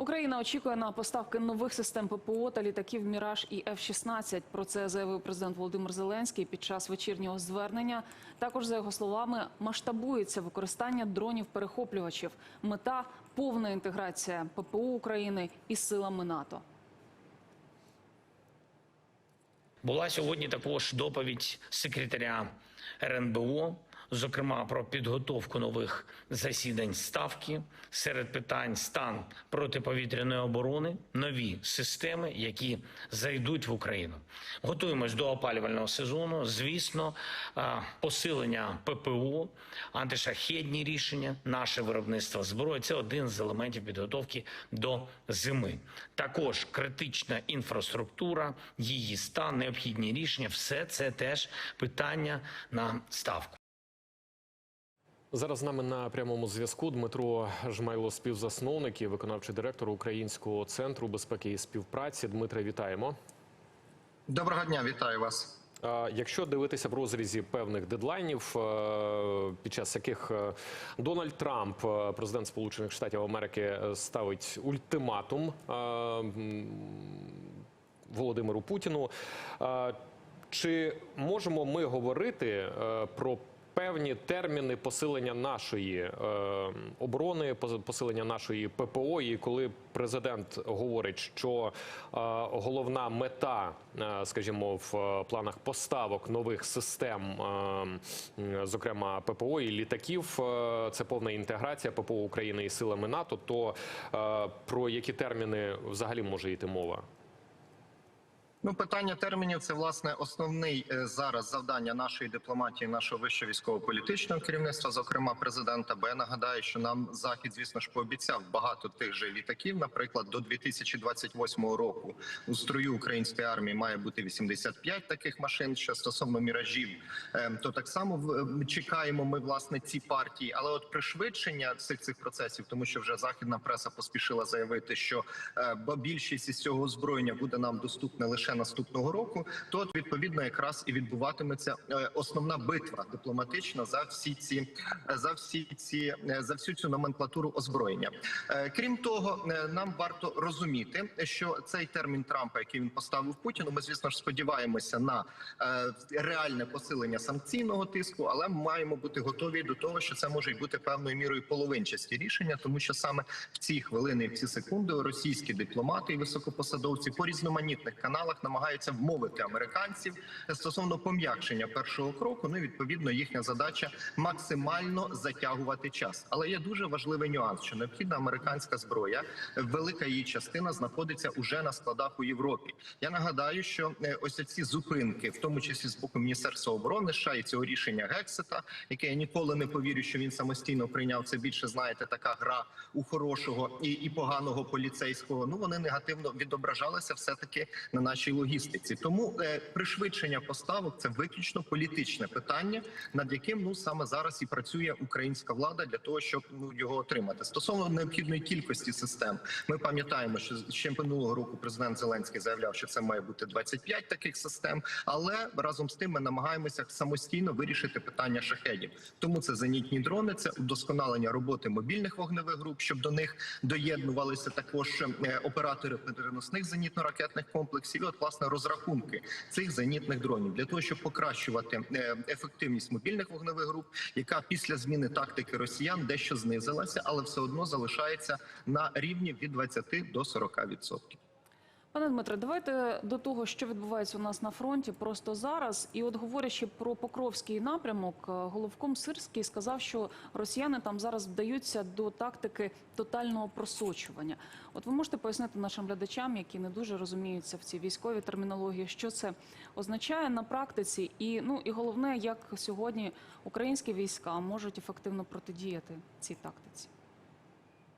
Україна очікує на поставки нових систем ППО та літаків Міраж і F-16. Про це заявив президент Володимир Зеленський під час вечірнього звернення. Також за його словами масштабується використання дронів-перехоплювачів. Мета повна інтеграція ППО України із силами НАТО. Була сьогодні також доповідь секретаря РНБО, зокрема про підготовку нових засідань ставки серед питань стан протиповітряної оборони, нові системи, які зайдуть в Україну. Готуємось до опалювального сезону. Звісно, посилення ППО, антишахедні рішення, наше виробництво зброї це один з елементів підготовки до зими. Також критична інфраструктура, її стан, необхідні рішення все це теж питання на ставку. Зараз з нами на прямому зв'язку Дмитро Жмайло, співзасновник і виконавчий директор Українського центру безпеки і співпраці. Дмитре, вітаємо. Доброго дня, вітаю вас. Якщо дивитися в розрізі певних дедлайнів, е, під час яких е, Дональд Трамп, е, президент Сполучених Штатів Америки, ставить ультиматум Володимиру Путіну, чи можемо ми говорити про певні терміни посилення нашої е, оборони, посилення нашої ППО. І коли президент говорить, що е, головна мета, е, скажімо, в е, планах поставок нових систем, зокрема ППО і літаків, це повна інтеграція ППО України і силами НАТО, то про які терміни взагалі може йти мова? Ну, питання термінів це власне основний е, зараз завдання нашої дипломатії, нашого вищого військово-політичного керівництва, зокрема президента. Бо я нагадаю, що нам захід, звісно ж, пообіцяв багато тих же літаків. Наприклад, до 2028 року у строю української армії має бути 85 таких машин. Що стосовно міражів, е, то так само в- чекаємо ми власне ці партії. Але от пришвидшення всіх цих процесів, тому що вже західна преса поспішила заявити, що е, більшість із цього озброєння буде нам доступне лише наступного року. То от відповідно якраз і відбуватиметься е, основна битва дипломатична за всі ці за всі ці е, за всю цю номенклатуру озброєння. Е, Крім того, е, нам варто розуміти, що цей термін Трампа, який він поставив Путіну, ми звісно ж сподіваємося на е, реальне посилення санкційного тиску, але ми маємо бути готові до того, що це може й бути певною мірою половинчасті рішення, тому що саме в ці хвилини, в ці секунди, російські дипломати і високопосадовці по різноманітних каналах намагаються вмовити американців стосовно пом'якшення першого кроку. Ну і відповідно їхня задача максимально затягувати час. Але є дуже важливий нюанс, що необхідна американська зброя, велика її частина знаходиться уже на складах у Європі. Я нагадаю, що е, ось ці зупинки, в тому числі з боку Міністерства оборони США і цього рішення Гексета, яке я ніколи не повірю, що він самостійно прийняв це більше. Знаєте, така гра у хорошого і, і поганого поліцейського. Ну вони негативно відображалися все таки на нашій логістиці. Тому е, пришвидшення поставок це виключно політичне питання, над яким ну саме зараз і працює українська влада для того, щоб ну його отримати. Стосовно необхідної кількості систем, ми пам'ятаємо, що ще минулого року президент Зеленський заявляв, що це має бути 25 таких систем. Але разом з тим ми намагаємося самостійно вирішити питання шахедів. Тому це зенітні дрони, це удосконалення роботи мобільних вогневих груп, щоб до них доєднувалися також е, оператори переносних зенітно-ракетних комплексів. От власне розрахунки цих зенітних дронів для того, щоб покращувати е, ефективність мобільних вогневих груп, яка після зміни тактики росіян дещо знизилася, але все одно залишається на рівні від 20 до 40%. Пане Дмитре, давайте до того, що відбувається у нас на фронті, просто зараз. І от говорячи про Покровський напрямок, е, головком Сирський сказав, що росіяни там зараз вдаються до тактики тотального просочування. От ви можете пояснити нашим глядачам, які не дуже розуміються в цій військовій термінології, що це означає на практиці, і ну і головне, як сьогодні українські війська можуть ефективно протидіяти цій тактиці.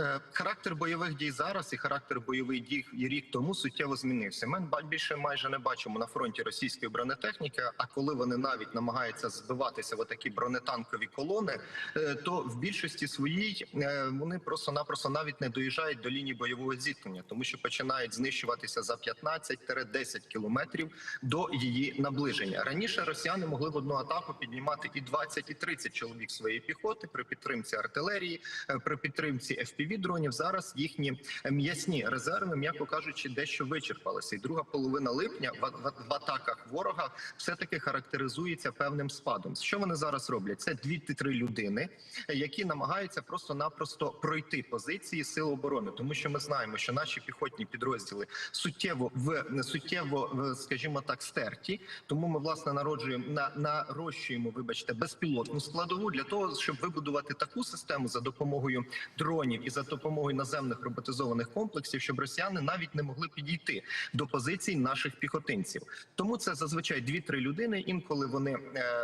Е, Характер бойових дій зараз і характер бойових дій рік тому суттєво змінився. Ми більше майже не бачимо на фронті російської бронетехніки. А коли вони навіть намагаються збиватися в такі бронетанкові колони, е, то в більшості своїй е, вони просто-напросто навіть не доїжджають до лінії бойового зіткнення, тому що починають знищуватися за 15-10 кілометрів до її наближення. Раніше росіяни могли в одну атаку піднімати і 20, і 30 чоловік своєї піхоти при підтримці артилерії, при підтримці FPV FPV-дронів. Зараз їхні е, м'ясні резерви, м'яко кажучи, дещо вичерпалися. І друга половина липня в, в, в атаках ворога все таки характеризується певним спадом. Що вони зараз роблять? Це дві-три людини, які намагаються просто-напросто пройти позиції сил оборони, тому що ми знаємо, що наші піхотні підрозділи суттєво в суттєво, скажімо так, стерті. Тому ми власне народжуємо на нарощуємо, вибачте, безпілотну складову для того, щоб вибудувати таку систему за допомогою дронів і за допомогою наземних роботизованих комплексів, щоб росіяни навіть не могли підійти до позицій наших піхотинців. Тому це зазвичай дві-три людини. Інколи вони е,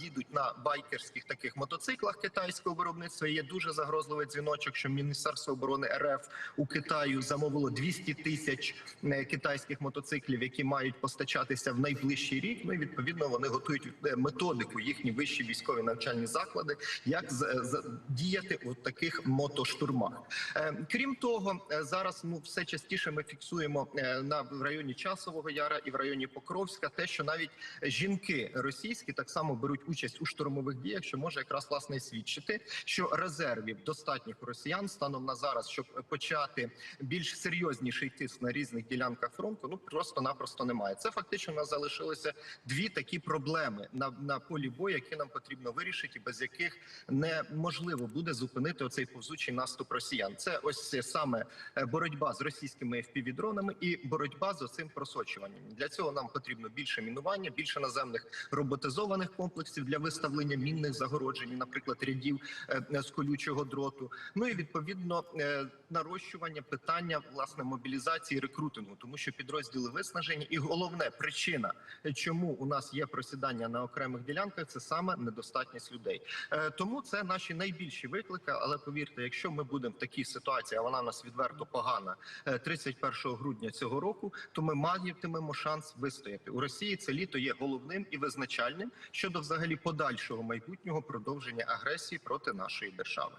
їдуть на байкерських таких мотоциклах китайського виробництва. Є дуже загрозливий дзвіночок, що Міністерство оборони РФ у Китаю замовило 200 тисяч е, китайських мотоциклів, які мають постачатися в найближчий рік. Ну і відповідно вони готують е, методику їхні вищі військові навчальні заклади, як з, діяти у таких мотоштурмах. Е, крім того, е, зараз ну все частіше ми фіксуємо е, на в районі Часового Яра і в районі Покровська, те, що навіть жінки російські так само беруть участь у штурмових діях, що може якраз власне свідчити, що резервів достатніх росіян станом на зараз, щоб почати більш серйозніший тиск на різних ділянках фронту, ну просто-напросто немає. Це фактично у нас залишилося дві такі проблеми на, на полі бою, які нам потрібно вирішити, без яких неможливо буде зупинити оцей повзучий наступ росіян. Це ось саме е, боротьба з російськими FPV-дронами і боротьба з оцим просочуванням. Для цього нам потрібно більше мінування, більше наземних роботизованих комплексів для виставлення мінних загороджень, наприклад, рядів е, з колючого дроту. Ну і відповідно е, нарощування питання власне мобілізації рекрутингу, тому що підрозділи виснажені, і головне причина, чому у нас є просідання на окремих ділянках, це саме недостатність людей. Е, Тому це наші найбільші виклики. Але повірте, якщо ми будемо в такій ситуації, а вона нас відверто погана е, 31 грудня цього року, то ми матимемо шанс вистояти у Росії. Це літо є головним і визначальним щодо взагалі подальшого майбутнього продовження агресії проти нашої держави.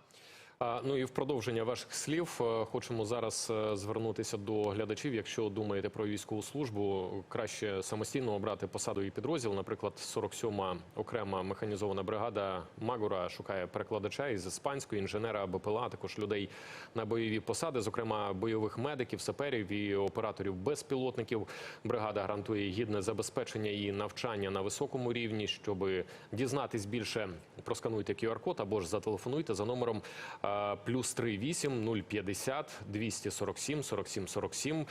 Ну і в продовження ваших слів е, хочемо зараз е, звернутися до глядачів. Якщо думаєте про військову службу, краще самостійно обрати посаду і підрозділ. Наприклад, 47-ма окрема механізована бригада Магура шукає перекладача із іспанської інженера БПЛА, а також людей на бойові посади, зокрема бойових медиків, саперів і операторів безпілотників. Бригада гарантує гідне забезпечення і навчання на високому рівні. Щоб дізнатись більше, проскануйте QR-код або ж зателефонуйте за номером е, плюс 38 050 247 47 47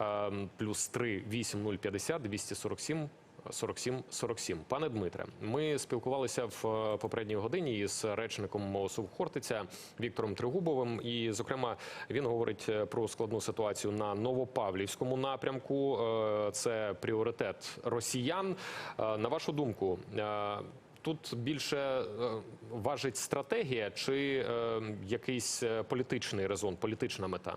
е, плюс 38 050 247 47 47. Пане Дмитре, ми спілкувалися в е, попередній годині із речником МОСУ Хортиця Віктором Тригубовим. І, зокрема, він говорить е, про складну ситуацію на Новопавлівському напрямку. Е, Це пріоритет росіян. Е, На вашу думку, е, Тут більше е, важить стратегія чи е, якийсь е, політичний резон, політична мета?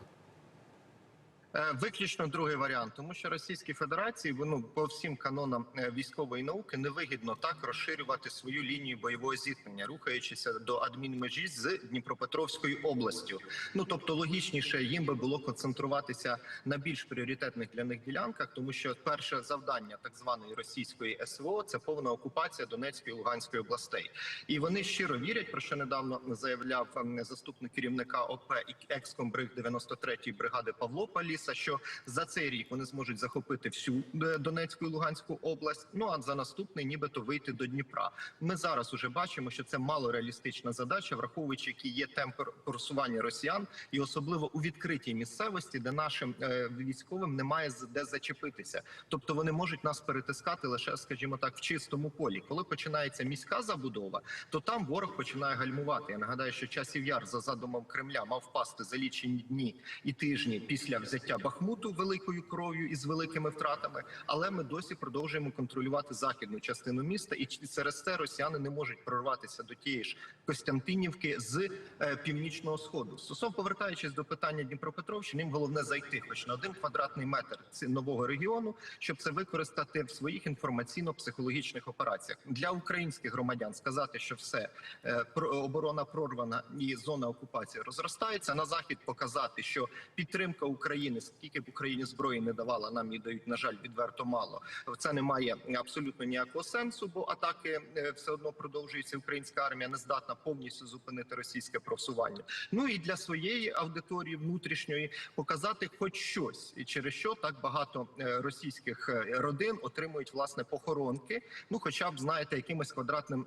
Е, Виключно другий варіант, тому що Російській Федерації ну, по всім канонам е, військової науки невигідно так розширювати свою лінію бойового зіткнення, рухаючися до адмінмежі з Дніпропетровською областю. Ну тобто логічніше їм би було концентруватися на більш пріоритетних для них ділянках, тому що перше завдання так званої російської СВО це повна окупація Донецької і Луганської областей, і вони щиро вірять, про що недавно заявляв ем, заступник керівника ОП і екскомбриг 93-ї бригади Павло Паліса, що за цей рік вони зможуть захопити всю е, Донецьку і Луганську область. Ну а за наступний, нібито вийти до Дніпра. Ми зараз уже бачимо, що це мало реалістична задача, враховуючи, які є темпи просування росіян, і особливо у відкритій місцевості, де нашим е, військовим немає де зачепитися. Тобто вони можуть нас перетискати лише, скажімо так, в чистому полі. Коли починається міська забудова, то там ворог починає гальмувати. Я нагадаю, що часів яр за задумом Кремля мав впасти за лічені дні і тижні після взяття Бахмуту великою кров'ю і з великими втратами. Але ми досі продовжуємо контролювати західну частину міста, і через це росіяни не можуть прорватися до тієї ж Костянтинівки з е, північного сходу. Стосовно повертаючись до питання Дніпропетровщини, їм головне зайти, хоч на один квадратний метр нового регіону, щоб це використати в своїх інформаційно-психологічних операціях для українських громадян. Сказати, що все е, оборона прорвана і зона окупації розростається. На захід показати, що підтримка України України, скільки б Україні зброї не давала, нам її дають, на жаль, відверто мало. Це не має абсолютно ніякого сенсу, бо атаки е, все одно продовжуються. Українська армія не здатна повністю зупинити російське просування. Ну і для своєї аудиторії внутрішньої показати хоч щось, і через що так багато е, російських е, родин отримують власне похоронки. Ну, хоча б знаєте, якимось квадратним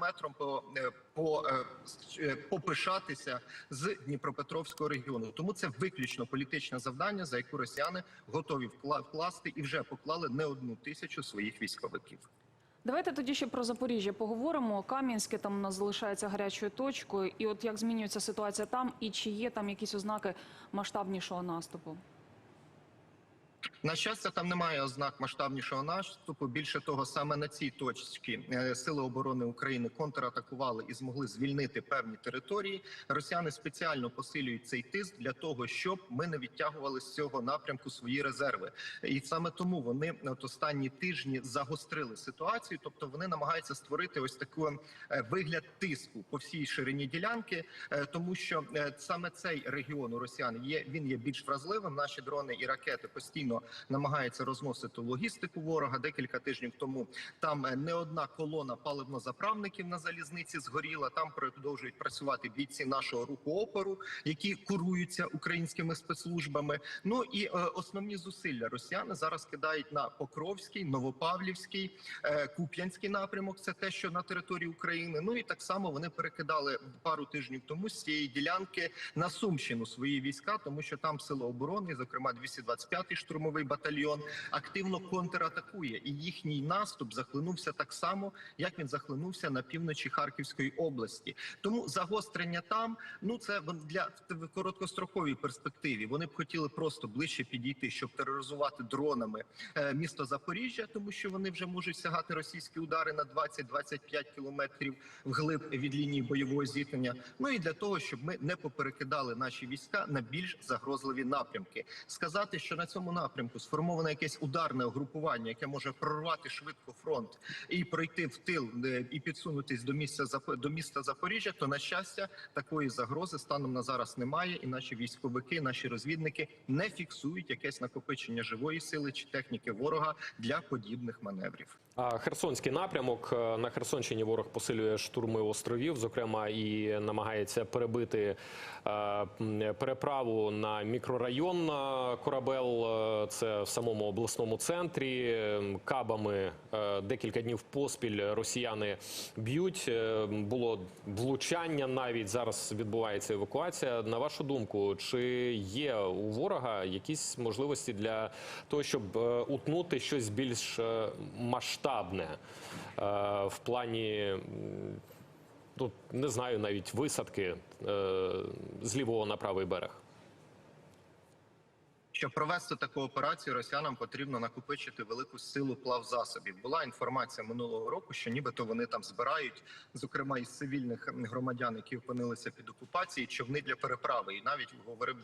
метром по, по попишатися з Дніпропетровського регіону. Тому це виключно політичне завдання, за яку росіяни готові вкла- вкласти і вже поклали не одну тисячу своїх військовиків. Давайте тоді ще про Запоріжжя поговоримо. Кам'янське там у нас залишається гарячою точкою. І от як змінюється ситуація там, і чи є там якісь ознаки масштабнішого наступу? На щастя, там немає ознак масштабнішого наступу. Більше того, саме на цій точці е, сили оборони України контратакували і змогли звільнити певні території. Росіяни спеціально посилюють цей тиск для того, щоб ми не відтягували з цього напрямку свої резерви. І саме тому вони от останні тижні загострили ситуацію. Тобто вони намагаються створити ось таку е, вигляд тиску по всій ширині ділянки, е, тому що саме цей регіон у росіян є він є більш вразливим. Наші дрони і ракети постійно намагаються розносити логістику ворога. Декілька тижнів тому там е, не одна колона паливнозаправників на залізниці згоріла. Там продовжують працювати бійці нашого руху опору, які куруються українськими спецслужбами. Ну і е, основні зусилля росіяни зараз кидають на Покровський, Новопавлівський, е, Куп'янський напрямок. Це те, що на території України. Ну і так само вони перекидали пару тижнів тому з цієї ділянки на Сумщину свої війська, тому що там сили оборони, зокрема 225-й штурмовий батальйон, активно контратакує, і їхній наступ захлинувся так само, як він захлинувся на півночі Харківської області. Тому загострення там ну це для в короткостроковій перспективі. Вони б хотіли просто ближче підійти, щоб тероризувати дронами е, місто Запоріжжя, тому що вони вже можуть сягати російські удари на 20-25 кілометрів вглиб від лінії бойового зіткнення. Ну і для того, щоб ми не поперекидали наші війська на більш загрозливі напрямки. Сказати, що на цьому напрямку сформоване якесь ударне угрупування, яке може прорвати швидко фронт і пройти в тил е, і підсунутись до місця до міста Запоріжжя, то на щастя такої загрози станом на зараз немає, і наші військовики, наші розвідники не фіксують якесь накопичення живої сили чи техніки ворога для подібних маневрів. Херсонський напрямок е, на Херсонщині ворог посилює штурми островів, зокрема, і намагається перебити е, переправу на мікрорайон е, Корабел. Це в самому обласному центрі. Кабами декілька днів поспіль росіяни б'ють. Було влучання навіть зараз відбувається евакуація. На вашу думку, чи є у ворога якісь можливості для того, щоб утнути щось більш е, масштабне е, в плані, ну не знаю, навіть висадки е, з лівого на правий берег? Щоб провести таку операцію, росіянам потрібно накопичити велику силу плавзасобів. Була інформація минулого року, що нібито вони там збирають, зокрема із цивільних громадян, які опинилися під окупацією, човни для переправи. І навіть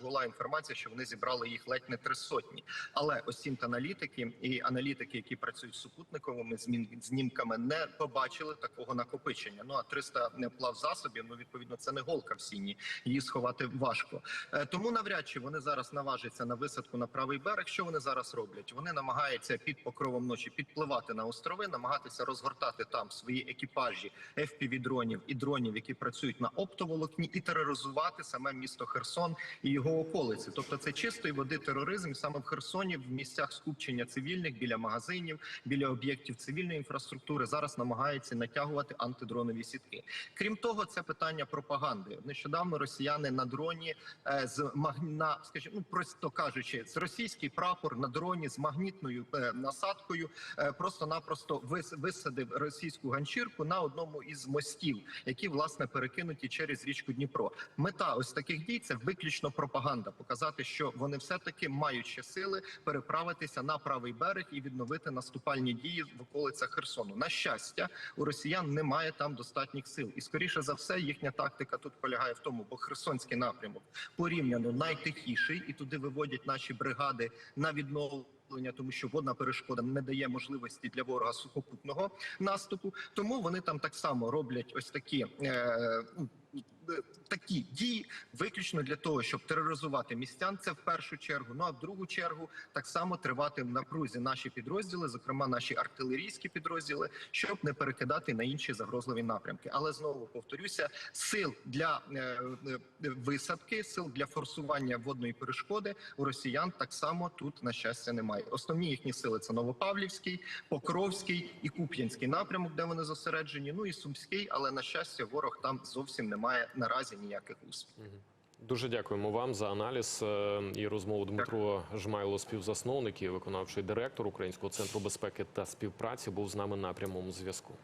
була інформація, що вони зібрали їх ледь не три сотні. Але осінт аналітики і аналітики, які працюють з супутниковими знімками, не побачили такого накопичення. Ну а 300 плавзасобів, ну відповідно, це не голка в сіні. Її сховати важко. Е, Тому навряд чи вони зараз наважаться на висадку на правий берег. Що вони зараз роблять? Вони намагаються під покровом ночі підпливати на острови, намагатися розгортати там свої екіпажі fpv дронів і дронів, які працюють на оптоволокні, і тероризувати саме місто Херсон і його околиці. Тобто, це чистої води тероризм саме в Херсоні, в місцях скупчення цивільних біля магазинів, біля об'єктів цивільної інфраструктури. Зараз намагаються натягувати антидронові сітки. Крім того, це питання пропаганди. Нещодавно росіяни на дроні е, з магна, скажімо, ну просто кажучи, це російський прапор на дроні з магнітною е, насадкою. е, Просто-напросто вис- висадив російську ганчірку на одному із мостів, які власне перекинуті через річку Дніпро. Мета ось таких дій це виключно пропаганда. Показати, що вони все таки мають ще сили переправитися на правий берег і відновити наступальні дії в околицях Херсону. На щастя, у росіян немає там достатніх сил, і скоріше за все їхня тактика тут полягає в тому, бо Херсонський напрямок порівняно найтихіший, і туди виводять наші бригади на відновлення, тому що водна перешкода не дає можливості для ворога сухопутного наступу. Тому вони там так само роблять ось такі. Е, такі дії виключно для того, щоб тероризувати містян. Це в першу чергу. Ну а в другу чергу так само тривати в напрузі наші підрозділи, зокрема наші артилерійські підрозділи, щоб не перекидати на інші загрозливі напрямки. Але знову повторюся, сил для е, е, висадки, сил для форсування водної перешкоди у росіян так само тут на щастя немає. Основні їхні сили це Новопавлівський, Покровський і Куп'янський напрямок, де вони зосереджені. Ну і Сумський, але на щастя, ворог там зовсім не має наразі ніяких успіхів. Дуже дякуємо вам за аналіз е, і розмову. Дмитро Жмайло, співзасновник і виконавчий директор Українського центру безпеки та співпраці, був з нами на прямому зв'язку.